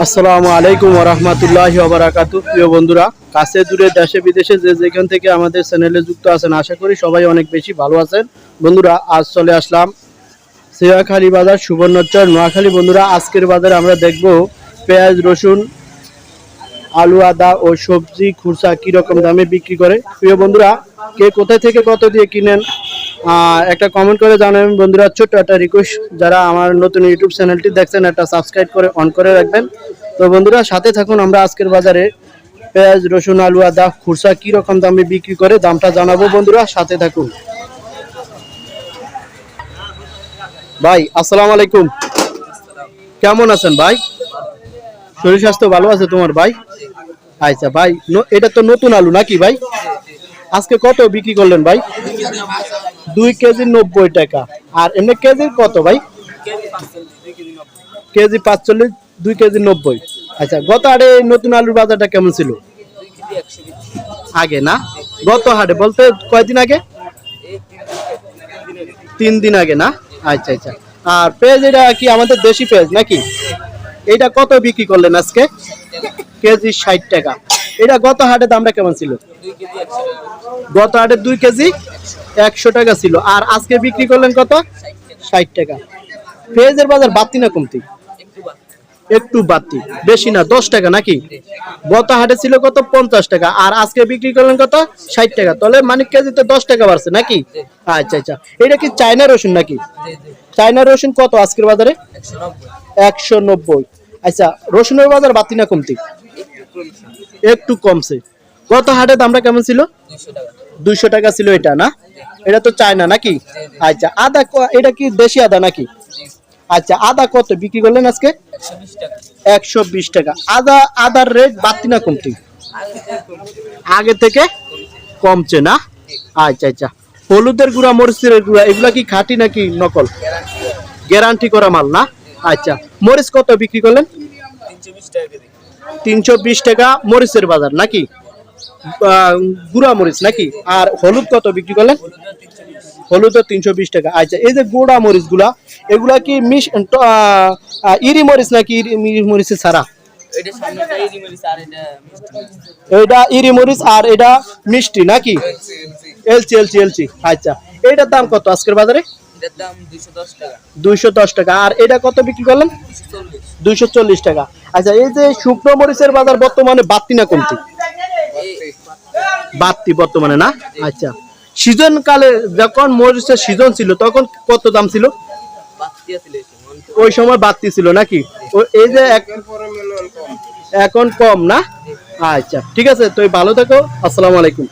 আসসালামু আলাইকুম রহমতুল্লাহ ওবরাকাতু প্রিয় বন্ধুরা, কাছে দূরে দেশে, বিদেশে যে যেখান থেকে আমাদের চ্যানেলে যুক্ত আছেন, আশা করি সবাই অনেক বেশি ভালো আছেন। বন্ধুরা, আজ চলে আসলাম সিয়াখালী বাজার, সুবর্ণচর, নোয়াখালী। বন্ধুরা, আজকের বাজারে আমরা দেখব পেঁয়াজ, রসুন, আলু, আদা ও সবজি খুরসা কি রকম দামে বিক্রি করে। প্রিয় বন্ধুরা, কে কোথায় থেকে কত দিয়ে কিনেন একটা কমেন্ট করে জানাবেন। বন্ধুরা, ছোট্ট একটা রিকোয়েস্ট যারা আমার নতুন ইউটিউব চ্যানেলটি দেখছেন, একটা সাবস্ক্রাইব করে অন করে রাখবেন। তো বন্ধুরা, সাথে থাকুন আমরা আজকের বাজারে। পেঁয়াজ, রসুন, আলু, আদা খুরসা কি রকম দামে বিক্রি করে, দামটা জানাব বন্ধুরা, সাথে থাকুন। ভাই, আসসালাম আলাইকুম। কেমন আছেন ভাই? শরীর স্বাস্থ্য ভালো আছে তোমার ভাই? আচ্ছা ভাই এটা তো নতুন আলু নাকি ভাই? আজকে কত বিক্রি করলেন ভাই? দুই কেজি নব্বই টাকা। আর এমনি কেজি কত ভাই? কেজি পাঁচচল্লিশ, দুই কেজি নব্বই। আচ্ছা গত হাটে নতুন আলুর বাজারটা কেমন ছিল? আগে না? গত হাটে বলতে কয়দিন আগে? তিন দিন আগে না? আচ্ছা আচ্ছা। আর পেঁয়াজ, এটা কি আমাদের দেশি পেঁয়াজ নাকি? এটা কত বিক্রি করলেন আজকে? কেজি ষাট টাকা। এটা গত হাটে দামটা কেমন ছিল? গত হাটে দুই কেজি একশো টাকা ছিল। আর আজকে বিক্রি করলেন কত? ষাট টাকা। পেঁয়াজের বাজার বাড়তি না কমতি? একটু বাড়তি। বেশি না, দশ টাকা নাকি? গত হাটে ছিল কত? পঞ্চাশ টাকা। আর আজকে বিক্রি করলেন কত? ষাট টাকা। তাহলে মানে কেজিতে দশ টাকা বাড়ছে নাকি? আচ্ছা আচ্ছা। এটা কি চায়না রসুন নাকি? চায়না রসুন কত আজকের বাজারে? একশো নব্বই। আচ্ছা রসুনের বাজার বাড়তি না কমতি? একটু কমছে। কত হাটে দামটা কেমন ছিল? দুইশো টাকা ছিল এটা, না? এটা তো চায়না নাকি? আচ্ছা আদা এটা কি দেশি আদা নাকি? আচ্ছা আদা কত বিক্রি করলেন আজকে? একশো বিশ টাকা। আদা আদার রেট বাড়তি না কমতি? আগে থেকে কমছে। না? আচ্ছা আচ্ছা। হলুদের গুঁড়া মরিচের গুঁড়া এগুলা কি খাঁটি নাকি নকল? গ্যারান্টি। করা মাল না? আচ্ছা মরিচ কত বিক্রি করলেন? তিনশো বিশ টাকা মরিচের বাজার নাকি? গুঁড়া মরিচ নাকি? আর হলুদ কত বিক্রি করলেন? হলুদ তিনশো বিশ টাকা। আচ্ছা এই যে গুঁড়া মরিচগুলা এগুলা কি মিশ ইরি মরিচ নাকি ইরি মরিচের ছাড়া এটা ইরি মরিচ আর এটা মিষ্টি নাকি? এলচি এলচি। এলচি আচ্ছা এটার দাম কত আজকের বাজারে? এটার দুইশো দশ টাকা। দুইশো দশ টাকা। আর এটা কত বিক্রি করলেন? দুইশো চল্লিশ। টাকা। আচ্ছা এই যে শুকনো মরিচের বাজার বর্তমানে বাড়তি না কমতি? বাড়তি বর্তমানে না? আচ্ছা। সিজন কালে যখন মরিচের সিজন ছিল, তখন কত দাম ছিল? ওই সময় বাড়তি ছিল নাকি? এই যে এখন কম না? আচ্ছা ঠিক আছে তুই ভালো থাকো, আসসালামু আলাইকুম।